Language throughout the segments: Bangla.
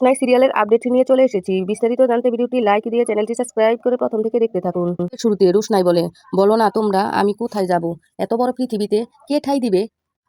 রোশনাই সিরিয়ালের আপডেট নিয়ে চলে এসেছি। বিস্তারিত জানতে ভিডিওটি লাইক দিয়ে চ্যানেলটি সাবস্ক্রাইব করে প্রথম থেকে দেখতে থাকুন। শুরুতে রোশনাই বলে, বলো না তোমরা, আমি কোথায় যাব? এত বড় পৃথিবীতে কে ঠাই দিবে?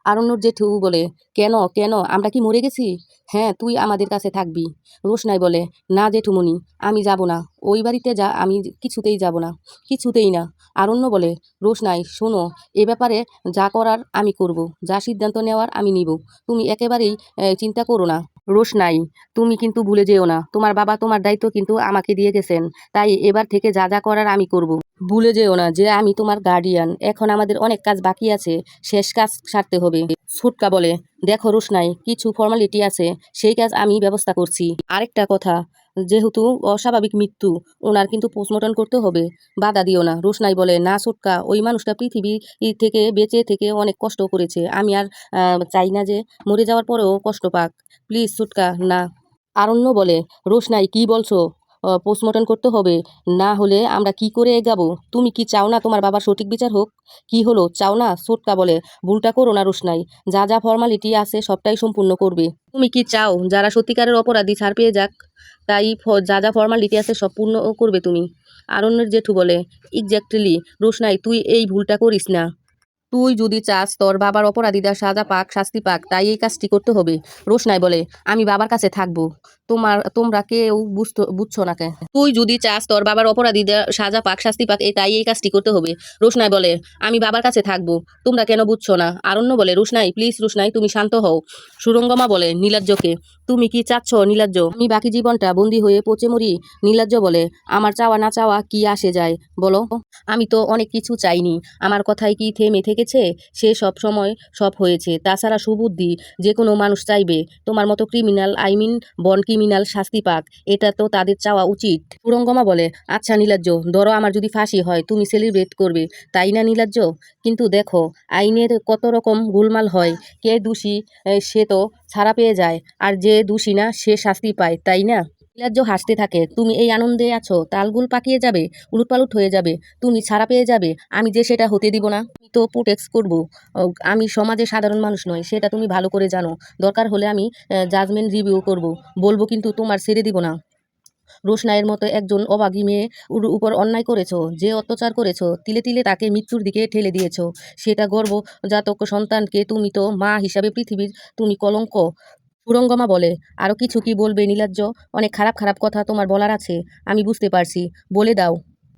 আরণ্যর জেঠু বলে, কেন কেন, আমরা কি মরে গেছি? হ্যাঁ তুই আমাদের কাছে থাকবি। রোশনাই বলে, না জেঠুমণি, আমি যাব না। ওই বাড়িতে যা, আমি কিছুতেই যাব না, কিছুতেই না। আরণ্য বলে রোশনাই শোনো, এ ব্যাপারে যা করার আমি করব, যা সিদ্ধান্ত নেওয়ার আমি নিব। তুমি একেবারেই চিন্তা করো না। রোশনাই তুমি কিন্তু ভুলে যেও না। তোমার বাবা তোমার দায়িত্ব কিন্তু আমাকে দিয়ে গেছেন, তাই এবার থেকে যা যা করার আমি করব। ভুলে যেও না যে আমি তোমার গার্ডিয়ান এখন আমাদের অনেক কাজ বাকি আছে, শেষ কাজ সারতে হবে। ছুটকা বলে, দেখো রোশনাই কিছু ফর্মালিটি আছে, সেই কাজ আমি ব্যবস্থা করছি। আরেকটা কথা যেহেতু অস্বাভাবিক মৃত্যু, ওনার কিন্তু পোস্টমর্টম করতে হবে। বাধা দিও না রোশনাই বলে, না সুটকা, ওই মানুষটা পৃথিবী থেকে বেঁচে থেকে অনেক কষ্ট করেছে। আমি আর চাই না যে মরে যাওয়ার পরেও কষ্ট পাক। প্লিজ সুটকা, না। আরণ্য বলে রোশনাই কি বলছো? পোস্টমর্টম করতে হবে। না হলে আমরা কি করে এগাবো? তুমি কি চাও না তোমার বাবার সঠিক বিচার হোক? কি হলো? চাও না? সোটকা বলে। ভুলটা করো না, রোশনাই। যা যা ফর্মালিটি আছে, সবটাই সম্পূর্ণ করবে। তুমি কি চাও? যারা সত্যিকারের অপরাধী, ছাড় পেয়ে যাক। তাই যা যা ফর্মালিটি আছে সব পূর্ণ করবে তুমি। আরণ্যের জেঠু বলে এক্স্যাক্টলি রোশনাই, তুই এই ভুলটা করিস না। তুই যদি চাস তোর বাবার অপরাধীরা সাজা পাক, শাস্তি পাক, তাই এই কাজটি করতে হবে। রোশনাই বলে, আমি বাবার কাছে থাকব। তোমার, তোমরা কেউ বুঝতো, বুঝছ না কে? তুই যদি চাস তোর বাবার অপরাধীদের সাজা পাক, শাস্তি পাক এই তাই এই কাজটি করতে হবে। রোশনাই বলে, আমি বাবার কাছে থাকব। তোমরা কেন বুঝছ না? আরণ্য বলে, রোশনাই, প্লিজ রোশনাই, তুমি শান্ত হও। সুরঙ্গমা বলে, নীলাজ্জকে, তুমি কি চাচ্ছ নীলাজ্জ? আমি বাকি জীবনটা বন্দি হয়ে পচে মরি। নীলাজ্জ বলে, আমার চাওয়া না চাওয়া কি আসে যায়, বলো? আমি তো অনেক কিছু চাইনি। আমার কথায় কি থেমে থেকেছে সে সব সময় সব হয়েছে। তাছাড়া সুবুদ্ধি, যে কোনো মানুষ চাইবে। তোমার মতো ক্রিমিনাল, আই মিন, বন ক্রিমিনাল শাস্তি পাক, এটা তো তাদের চাওয়া উচিত। পুরঙ্গমা বলে আচ্ছা নীলাজ্জ, ধরো আমার যদি ফাঁসি হয়, তুমি সেলিব্রেট করবে। তাই না নীলাজ্জ? কিন্তু দেখো, আইনের কত রকম গোলমাল হয়। কে দোষী সে তো ছাড়া পেয়ে যায়। আর যে দোষী না, সে শাস্তি পায়, তাই না? নীলাজ্জ হাসতে থাকে। তুমি এই আনন্দে আছো, তালগুল পাকিয়ে যাবে, উলুটপালুট হয়ে যাবে, তুমি ছাড়া পেয়ে যাবে, আমি যে সেটা হতে দিব না। আমি তো প্রোটেক্স করব। আমি সমাজে সাধারণ মানুষ নয় সেটা তুমি ভালো করে জানো। দরকার হলে আমি জাজমেন্ট রিভিউ করব। বলব কিন্তু তোমার ছেড়ে দিব না। রোশনাইয়ের মতো একজন অবাগী মেয়ে উপর অন্যায় করেছ, যে অত্যাচার করেছ, তিলে তিলে তাকে মৃত্যুর দিকে ঠেলে দিয়েছ। সেটা গর্ভজাতক সন্তানকে তুমি তো মা হিসাবে পৃথিবীর, তুমি কলঙ্ক। সুরঙ্গমা বলে আরও কিছু কি বলবে নীলাজ্জ? অনেক খারাপ খারাপ কথা তোমার বলার আছে, আমি বুঝতে পারছি, বলে দাও।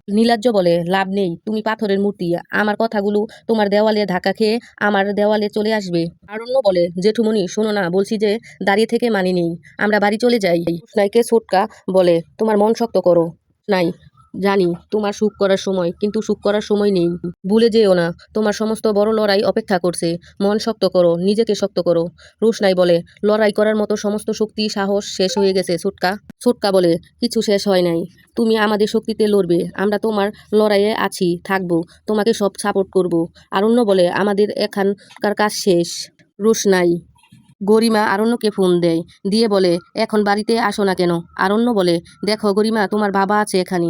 নীলাজ্জ বলে, লাভ নেই, তুমি পাথরের মূর্তি, আমার কথাগুলো তোমার দেওয়ালে ধাক্কা খেয়ে আমার দেওয়ালে চলে আসবে। আরণ্য বলে, জেঠুমণি, শোনো না, বলছি যে দাঁড়িয়ে থেকে মানি নেই, আমরা বাড়ি চলে যাই। নাইকে ছোটকা বলে, তোমার মন শক্ত করো। নাই জানি, তোমার সুখ করার সময়, কিন্তু সুখ করার সময় নেই। ভুলে যেও না, তোমার সমস্ত বড় লড়াই অপেক্ষা করছে। মন শক্ত করো, নিজেকে শক্ত করো। রোশনাই বলে, লড়াই করার মতো সমস্ত শক্তি, সাহস শেষ হয়ে গেছে ছোটকা ছোটকা বলে, কিছু শেষ হয় নাই। তুমি আমাদের শক্তিতে লড়বে, আমরা তোমার লড়াইয়ে আছি, থাকব, তোমাকে সব সাপোর্ট করব। আরণ্য বলে, আমাদের এখানকার কাজ শেষ। রোশনাই গরিমা আরণ্যকে ফোন দেয়। দিয়ে বলে, এখন বাড়িতে আসো না কেন? আরণ্য বলে, দেখো গরিমা, তোমার বাবা আছে এখানে।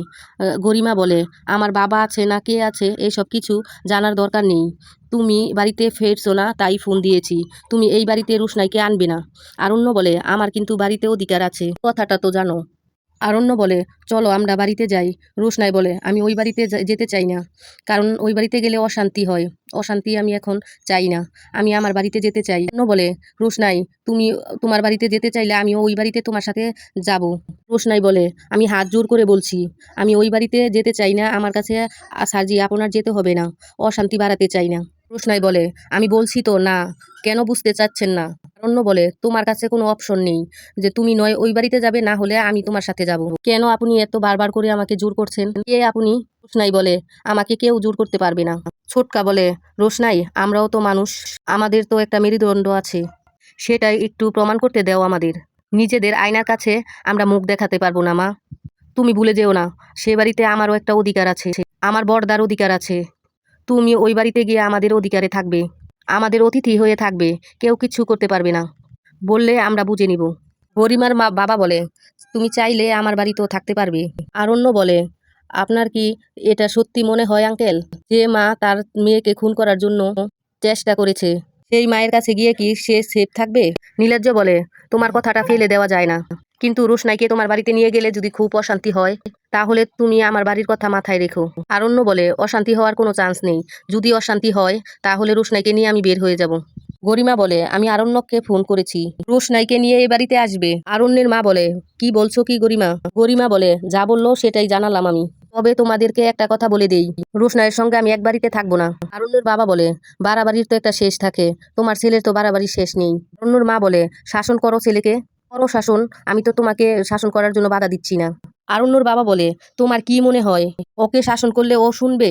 গরিমা বলে, আমার বাবা আছে না কে আছে, এসব কিছু জানার দরকার নেই। তুমি বাড়িতে ফেরছো না, তাই ফোন দিয়েছি। তুমি এই বাড়িতে রুশনাইকে আনবে না। আরণ্য বলে, আমার কিন্তু বাড়িতে অধিকার আছে। কথাটা তো জানো। আরণ্য বলে, চলো, আমরা বাড়িতে যাই। রোশনাই বলে, আমি ওই বাড়িতে যেতে চাই না, কারণ ওই বাড়িতে গেলে অশান্তি হয়। অশান্তি আমি এখন চাই না, আমি আমার বাড়িতে যেতে চাই। অন্য বলে, রোশনাই, তুমি তোমার বাড়িতে যেতে চাইলে আমি ওই বাড়িতে তোমার সাথে যাব। রোশনাই বলে, আমি হাত জোর করে বলছি, আমি ওই বাড়িতে যেতে চাই না, আমার কাছে সার্জি আপনার যেতে হবে না, অশান্তি বাড়াতে চাই না। রোশনাই বলে, আমি বলছি তো, না, কেন বুঝতে চাচ্ছেন না? অন্য বলে, তোমার কাছে কোনো অপশন নেই যে তুমি নয়, ওই বাড়িতে যাবে, না হলে আমি তোমার সাথে যাব। কেন আপনি এত বারবার করে আমাকে জোর করছেন? কে আপনি? রোশনাই বলে, আমাকে কেউ জোর করতে পারবে না। ছোটকা বলে, রোশনাই, আমরাও তো মানুষ, আমাদের তো একটা মেরুদণ্ড আছে। সেটাই একটু প্রমাণ করতে দাও আমাদের। নিজেদের আয়নার কাছে আমরা মুখ দেখাতে পারব না, মা। তুমি ভুলে যেও না, সে বাড়িতে আমারও একটা অধিকার আছে। আমার বড়দার অধিকার আছে। তুমি ওই বাড়িতে গিয়ে আমাদের অধিকারে থাকবে। আমাদের অতিথি হয়ে থাকবে, কেউ কিছু করতে পারবে না। বললে আমরা বুঝে নিব। হরিমার মা বাবা বলে, তুমি চাইলে আমার বাড়িতেও থাকতে পারবে। আরণ্য বলে, আপনার কি এটা সত্যি মনে হয়, আঙ্কেল? যে মা তার মেয়েকে খুন করার জন্য চেষ্টা করেছে। সেই মায়ের কাছে গিয়ে কি সে সেফ থাকবে? নীলাজ্জ বলে, তোমার কথাটা ফেলে দেওয়া যায় না। কিন্তু রোশনাইকে তোমার বাড়িতে নিয়ে গেলে যদি খুব অশান্তি হয়, তাহলে তুমি আমার বাড়ির কথা মাথায় রেখো। আরণ্য বলে, অশান্তি হওয়ার কোনো চান্স নেই। যদি অশান্তি হয়, তাহলে রোশনাইকে নিয়ে আমি বের হয়ে যাব। গরিমা বলে, আমি আরণ্যককে ফোন করেছি। রোশনাইকে নিয়ে এ বাড়িতে আসবে। আরণ্যের মা বলে, কি বলছো কি গরিমা? গরিমা বলে, যা বলল সেটাই জানালাম আমি। তবে তোমাদেরকে একটা কথা বলে দেই। রোশনাইয়ের সঙ্গে আমি এক বাড়িতে থাকব না। আরণ্যের বাবা বলে বাড়াবাড়ির তো একটা শেষ থাকে। তোমার ছেলের তো বাড়াবাড়ির শেষ নেই। অন্যর মা বলে, শাসন করো ছেলেকে। করো শাসন। আমি তো তোমাকে শাসন করার জন্য বাধা দিচ্ছি না। আরণ্যর বাবা বলে, তোমার কি মনে হয়? ওকে শাসন করলে ও শুনবে?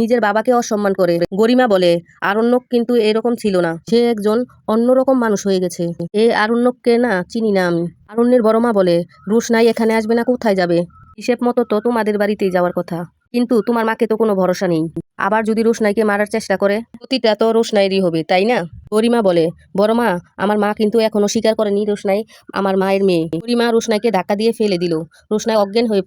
নিজের বাবাকে অসম্মান করে। গরিমা বলে আরণ্যক কিন্তু এরকম ছিল না। সে একজন অন্যরকম মানুষ হয়ে গেছে। এ আরণ্যককে না চিনি না আমি। আরণ্যের বড় মা বলে, রোশনাই এখানে আসবে না, কোথায় যাবে? হিসেব মতো তো তোমাদের বাড়িতেই যাওয়ার কথা। কিন্তু তোমার মাকে তো কোনো ভরসা নেই। আবার যদি রোশনাইকে মারার চেষ্টা করে প্রতিটা তো রোশনাইরই হবে, তাই না? গরিমা বলে, বড় মা, আমার মা কিন্তু এখনও স্বীকার করেনি রোশনাই, আমার মায়ের মেয়ে। গরিমা রোশনাইকে ধাক্কা দিয়ে ফেলে দিল। রোশনাই অজ্ঞান হয়ে।